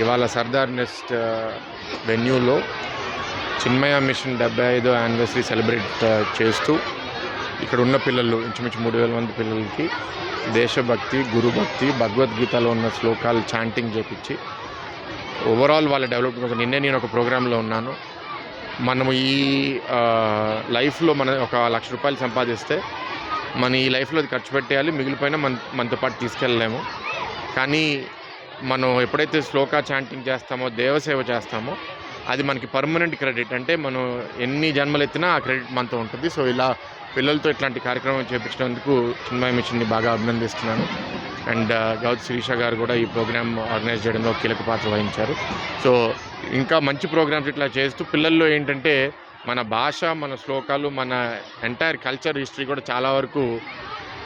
ఇవాళ సర్దార్ నెస్ట్ వెన్యూలో చిన్మయ మిషన్ డెబ్బై ఐదో యానివర్సరీ సెలబ్రేట్ చేస్తూ ఇక్కడ ఉన్న పిల్లలు ఇంచుమించు మూడు వేల మంది పిల్లలకి దేశభక్తి గురుభక్తి భగవద్గీతలో ఉన్న శ్లోకాలు చాంటింగ్ చేపించి ఓవరాల్ వాళ్ళ డెవలప్మెంట్ కోసం నిన్నే నేను ఒక ప్రోగ్రాంలో ఉన్నాను. మనము ఈ లైఫ్లో మన ఒక లక్ష రూపాయలు సంపాదిస్తే మన ఈ లైఫ్లో అది ఖర్చు పెట్టేయాలి మిగిలిపోయినా మన మనతో పాటు తీసుకెళ్ళలేము. కానీ మనం ఎప్పుడైతే శ్లోకా చాంటింగ్ చేస్తామో దేవసేవ చేస్తామో అది మనకి పర్మనెంట్ క్రెడిట్ అంటే మనం ఎన్ని జన్మలు ఎత్తినా ఆ క్రెడిట్ మనతో ఉంటుంది. సో ఇలా పిల్లలతో ఇట్లాంటి కార్యక్రమం చేపించినందుకు చిన్మయ మిషన్ని బాగా అభినందిస్తున్నాను. అండ్ uh, గౌత్ శిరీష గారు కూడా ఈ ప్రోగ్రామ్ ఆర్గనైజ్ చేయడంలో కీలక పాత్ర వహించారు. సో ఇంకా మంచి ప్రోగ్రామ్స్ ఇట్లా చేస్తూ పిల్లల్లో ఏంటంటే మన భాష మన శ్లోకాలు మన ఎంటైర్ కల్చర్ హిస్టరీ కూడా చాలా వరకు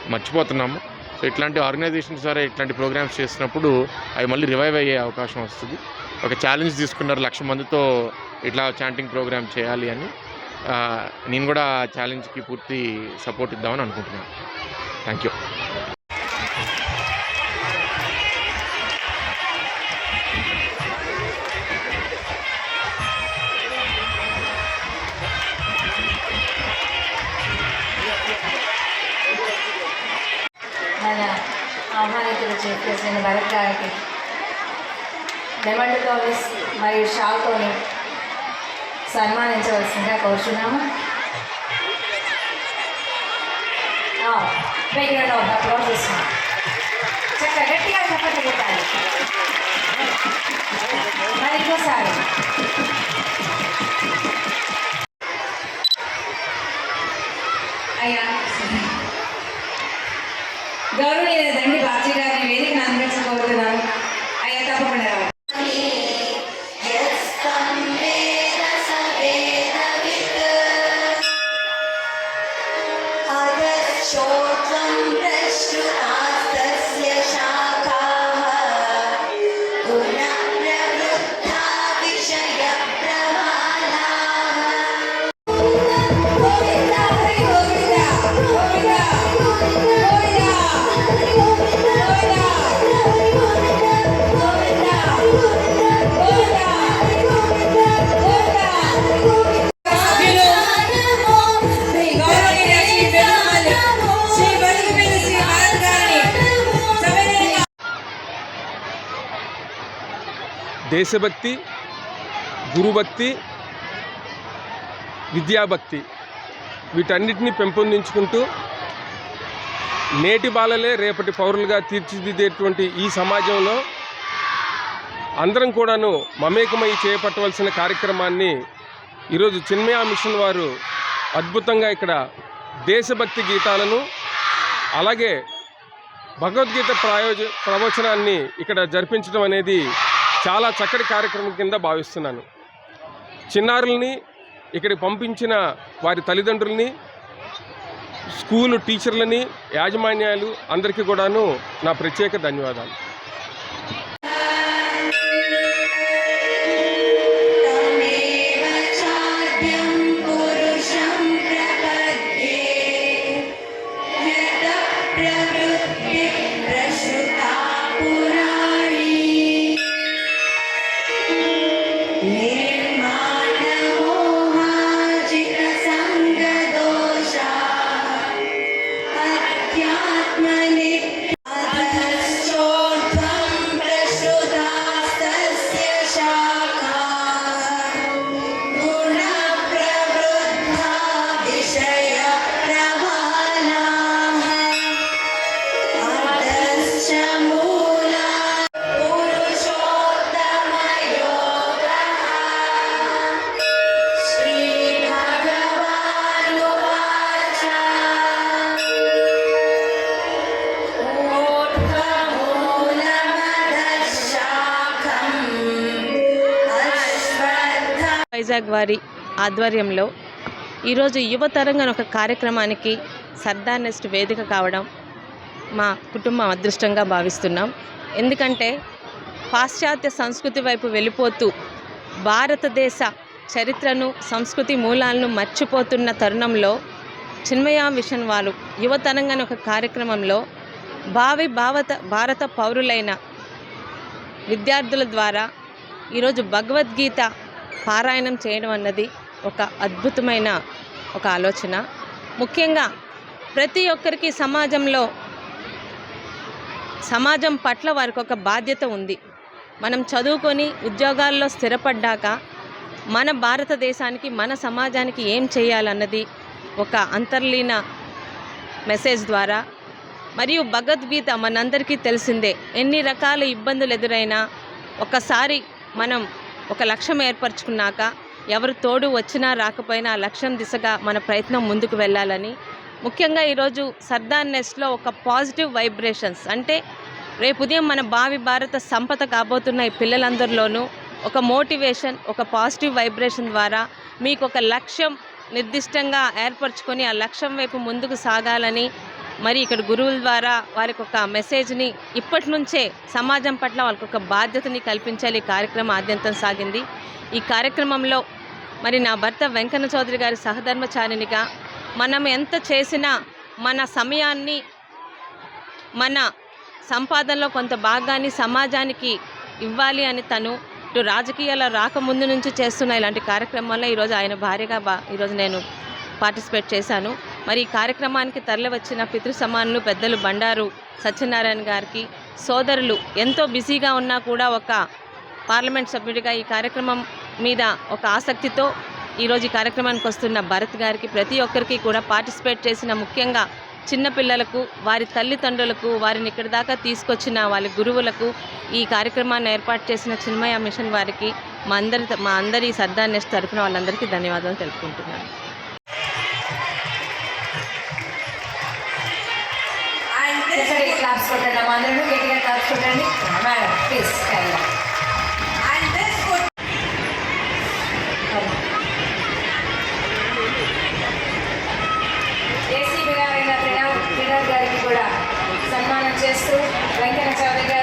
మర్చిపోతున్నాము. సో ఇట్లాంటి ఆర్గనైజేషన్స్ ద్వారా ఇట్లాంటి ప్రోగ్రామ్స్ చేసినప్పుడు అవి మళ్ళీ రివైవ్ అయ్యే అవకాశం వస్తుంది. ఒక ఛాలెంజ్ తీసుకున్నారు లక్ష మందితో ఇట్లా చాంటింగ్ ప్రోగ్రామ్ చేయాలి అని. నేను కూడా ఆ ఛాలెంజ్కి పూర్తి సపోర్ట్ ఇద్దామని అనుకుంటున్నాను. Thank you Yeah. ఆహ్వానితులు చీఫ్ ప్రెసిడెంట్ భరత్ గారికి మరియు షాల్తోని సన్మానించవలసిందిగా కోరుచున్నాము. బెగ్రౌండ్ చక్కగా గట్టిగా చెప్పండి పెట్టాలి మరి ఇంకోసారి అయ్యా. గౌరవనీయ దేశభక్తి గురుభక్తి విద్యాభక్తి వీటన్నిటిని పెంపొందించుకుంటూ నేటి బాలలే రేపటి పౌరులుగా తీర్చిదిద్దేటువంటి ఈ సమాజంలో అందరం కూడాను మమేకమై చేపట్టవలసిన కార్యక్రమాన్ని ఈరోజు చిన్మయ మిషన్ వారు అద్భుతంగా ఇక్కడ దేశభక్తి గీతాలను అలాగే భగవద్గీత ప్రాయోజ ప్రవచనాన్ని ఇక్కడ జరిపించడం అనేది చాలా చక్కటి కార్యక్రమం కింద భావిస్తున్నాను చిన్నారుల్ని ఇక్కడికి పంపించిన వారి తల్లిదండ్రుల్ని స్కూలు టీచర్లని యాజమాన్యాలు అందరికీ కూడాను నా ప్రత్యేక ధన్యవాదాలు तमेव వైజాగ్ వారి ఆధ్వర్యంలో ఈరోజు యువ తరంగం ఒక కార్యక్రమానికి సర్దార్ నెస్ట్ వేదిక కావడం మా కుటుంబం అదృష్టంగా భావిస్తున్నాం. ఎందుకంటే పాశ్చాత్య సంస్కృతి వైపు వెళ్ళిపోతూ భారతదేశ చరిత్రను సంస్కృతి మూలాలను మర్చిపోతున్న తరుణంలో చిన్మయా మిషన్ వారు యువతరంగం ఒక కార్యక్రమంలో భావి భావత భారత పౌరులైన విద్యార్థుల ద్వారా ఈరోజు భగవద్గీత పారాయణం చేయడం అన్నది ఒక అద్భుతమైన ఒక ఆలోచన. ముఖ్యంగా ప్రతి ఒక్కరికి సమాజంలో సమాజం పట్ల వారికి ఒక బాధ్యత ఉంది. మనం చదువుకొని ఉద్యోగాల్లో స్థిరపడ్డాక మన భారతదేశానికి మన సమాజానికి ఏం చేయాలన్నది ఒక అంతర్లీన మెసేజ్ ద్వారా మరియు భగవద్గీత మనందరికీ తెలిసిందే. ఎన్ని రకాల ఇబ్బందులు ఎదురైనా ఒకసారి మనం ఒక లక్ష్యం ఏర్పరచుకున్నాక ఎవరు తోడు వచ్చినా రాకపోయినా ఆ లక్ష్యం దిశగా మన ప్రయత్నం ముందుకు వెళ్ళాలని. ముఖ్యంగా ఈరోజు సర్దార్ నెస్ట్లో ఒక పాజిటివ్ వైబ్రేషన్స్ అంటే రేపు ఉదయం మన భావి భారత సంపద కాబోతున్న ఈ పిల్లలందరిలోనూ ఒక మోటివేషన్ ఒక పాజిటివ్ వైబ్రేషన్ ద్వారా మీకు ఒక లక్ష్యం నిర్దిష్టంగా ఏర్పరచుకొని ఆ లక్ష్యం వైపు ముందుకు సాగాలని మరి ఇక్కడ గురువుల ద్వారా వారికి ఒక మెసేజ్ని ఇప్పటి నుంచే సమాజం పట్ల వాళ్ళకి ఒక బాధ్యతని కల్పించాలి. ఈ కార్యక్రమం ఆద్యంతం సాగింది. ఈ కార్యక్రమంలో మరి నా భర్త వెంకన్న చౌదరి గారి సహధర్మచారినిగా మనం ఎంత చేసినా మన సమయాన్ని మన సంపాదనలో కొంత భాగాన్ని సమాజానికి ఇవ్వాలి అని తను ఇటు రాజకీయాల రాకముందు నుంచి చేస్తున్న ఇలాంటి కార్యక్రమాల్లో ఈరోజు ఆయన భార్యగా బా ఈరోజు నేను పార్టిసిపేట్ చేశాను. మరి ఈ కార్యక్రమానికి తరలి వచ్చిన పితృ సమానులు పెద్దలు బండారు సత్యనారాయణ గారికి సోదరులు ఎంతో బిజీగా ఉన్నా కూడా ఒక పార్లమెంట్ సభ్యుడిగా ఈ కార్యక్రమం మీద ఒక ఆసక్తితో ఈరోజు ఈ కార్యక్రమానికి వస్తున్న భరత్ గారికి ప్రతి ఒక్కరికి కూడా పార్టిసిపేట్ చేసిన ముఖ్యంగా చిన్నపిల్లలకు వారి తల్లిదండ్రులకు వారిని ఇక్కడి దాకా తీసుకొచ్చిన వాళ్ళ గురువులకు ఈ కార్యక్రమాన్ని ఏర్పాటు చేసిన చిన్మయ మిషన్ వారికి మా అందరి మా అందరి సర్దార్ నెస్ట్ తరఫున వాళ్ళందరికీ ధన్యవాదాలు తెలుపుకుంటున్నాను. క్లాప్స్ కొట్టండి అందరూ గట్టిగా క్లాప్స్ కొట్టండి. మేడం ప్లీజ్ అండ్ దెన్ క్రీడా క్రీడా గారికి కూడా సన్మానం చేస్తూ వెంకట చౌదరి గారు